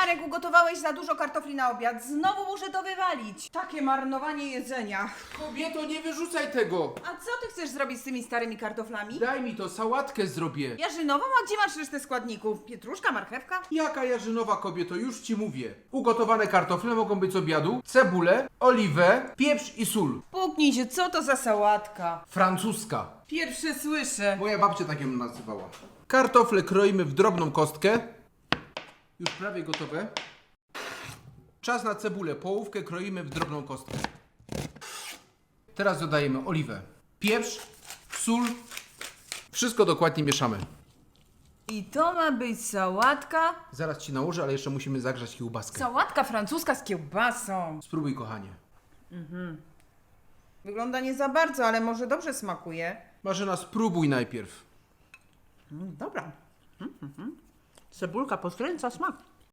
Marek, ugotowałeś za dużo kartofli na obiad. Znowu muszę to wywalić. Takie marnowanie jedzenia. Kobieto, nie wyrzucaj tego! A co ty chcesz zrobić z tymi starymi kartoflami? Daj mi to, sałatkę zrobię. Jarzynową? A gdzie masz resztę składników? Pietruszka, marchewka? Jaka jarzynowa kobieto, już ci mówię. Ugotowane kartofle mogą być z obiadu, cebulę, oliwę, pieprz i sól. Puknij się, co to za sałatka? Francuska. Pierwsze słyszę. Moja babcia tak ją nazywała. Kartofle kroimy w drobną kostkę. Już prawie gotowe. Czas na cebulę. Połówkę kroimy w drobną kostkę. Teraz dodajemy oliwę, pieprz, sól. Wszystko dokładnie mieszamy. I to ma być sałatka? Zaraz ci nałożę, ale jeszcze musimy zagrzać kiełbaskę. Sałatka francuska z kiełbasą. Spróbuj, kochanie. Wygląda nie za bardzo, ale może dobrze smakuje. Marzena, spróbuj najpierw. Mm, Dobra. Cebulka podkręca smak.